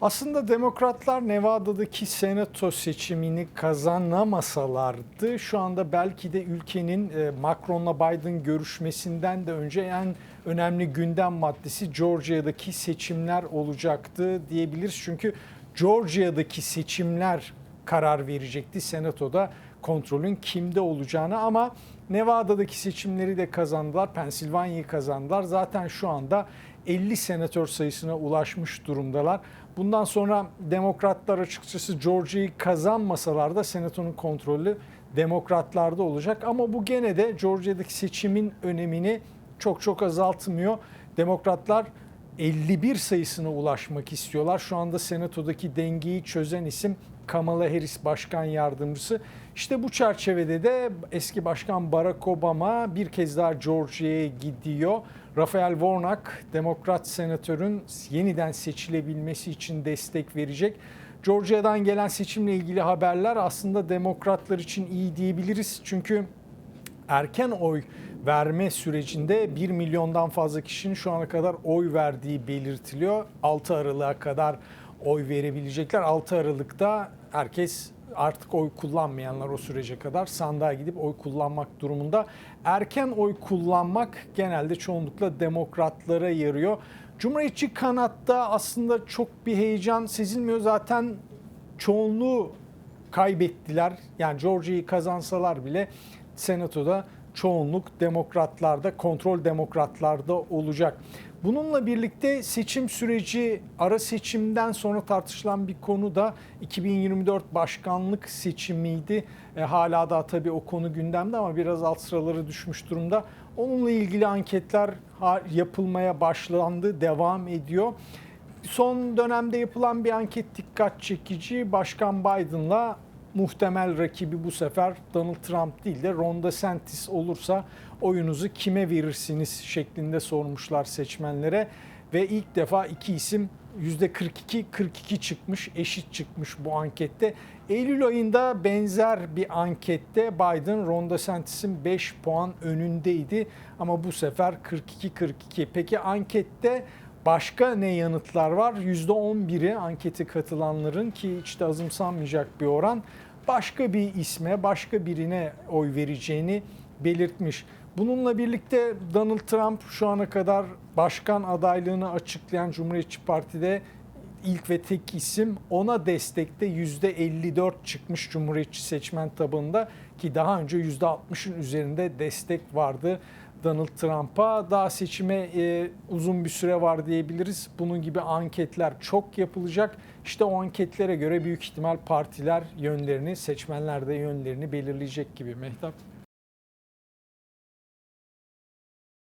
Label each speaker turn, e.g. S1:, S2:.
S1: Aslında demokratlar Nevada'daki senato seçimini kazanamasalardı şu anda belki de ülkenin e, Macron'la Biden görüşmesinden de önce en önemli gündem maddesi Georgia'daki seçimler olacaktı diyebiliriz. Çünkü Georgia'daki seçimler karar verecekti senatoda kontrolün kimde olacağını ama Nevada'daki seçimleri de kazandılar. Pensilvanya'yı kazandılar. Zaten şu anda 50 senatör sayısına ulaşmış durumdalar. Bundan sonra demokratlar açıkçası Georgia'yı kazanmasalar da senatonun kontrolü demokratlarda olacak. Ama bu gene de Georgia'daki seçimin önemini çok çok azaltmıyor. Demokratlar 51 sayısına ulaşmak istiyorlar. Şu anda senatodaki dengeyi çözen isim Kamala Harris başkan yardımcısı. İşte bu çerçevede de eski başkan Barack Obama bir kez daha Georgia'ya gidiyor. Rafael Warnock demokrat senatörün yeniden seçilebilmesi için destek verecek. Georgia'dan gelen seçimle ilgili haberler aslında demokratlar için iyi diyebiliriz. Çünkü erken oy verme sürecinde 1 milyondan fazla kişinin şu ana kadar oy verdiği belirtiliyor. 6 Aralık'a kadar oy verebilecekler. 6 Aralık'ta herkes artık oy kullanmayanlar o sürece kadar sandığa gidip oy kullanmak durumunda. Erken oy kullanmak genelde çoğunlukla demokratlara yarıyor. Cumhuriyetçi kanatta aslında çok bir heyecan sezilmiyor. Zaten çoğunluğu kaybettiler. Yani Georgia'yı kazansalar bile senatoda çoğunluk demokratlarda, kontrol demokratlarda olacak. Bununla birlikte seçim süreci ara seçimden sonra tartışılan bir konu da 2024 başkanlık seçimiydi. E, hala da tabii o konu gündemde ama biraz alt sıralara düşmüş durumda. Onunla ilgili anketler yapılmaya başlandı, devam ediyor. Son dönemde yapılan bir anket dikkat çekici. Başkan Biden'la muhtemel rakibi bu sefer Donald Trump değil de Ron DeSantis olursa oyunuzu kime verirsiniz şeklinde sormuşlar seçmenlere ve ilk defa iki isim %42-42 çıkmış, eşit çıkmış bu ankette. Eylül ayında benzer bir ankette Biden Ron DeSantis'in 5 puan önündeydi ama bu sefer 42-42. Peki ankette Başka ne yanıtlar var? %11'i ankete katılanların ki hiç de azımsanmayacak bir oran başka bir isme, başka birine oy vereceğini belirtmiş. Bununla birlikte Donald Trump şu ana kadar başkan adaylığını açıklayan Cumhuriyetçi Parti'de ilk ve tek isim ona destekte %54 çıkmış Cumhuriyetçi seçmen tabanında ki daha önce %60'ın üzerinde destek vardı. Donald Trump'a daha seçime e, uzun bir süre var diyebiliriz. Bunun gibi anketler çok yapılacak. İşte o anketlere göre büyük ihtimal partiler yönlerini, seçmenler de yönlerini belirleyecek gibi Mehtap.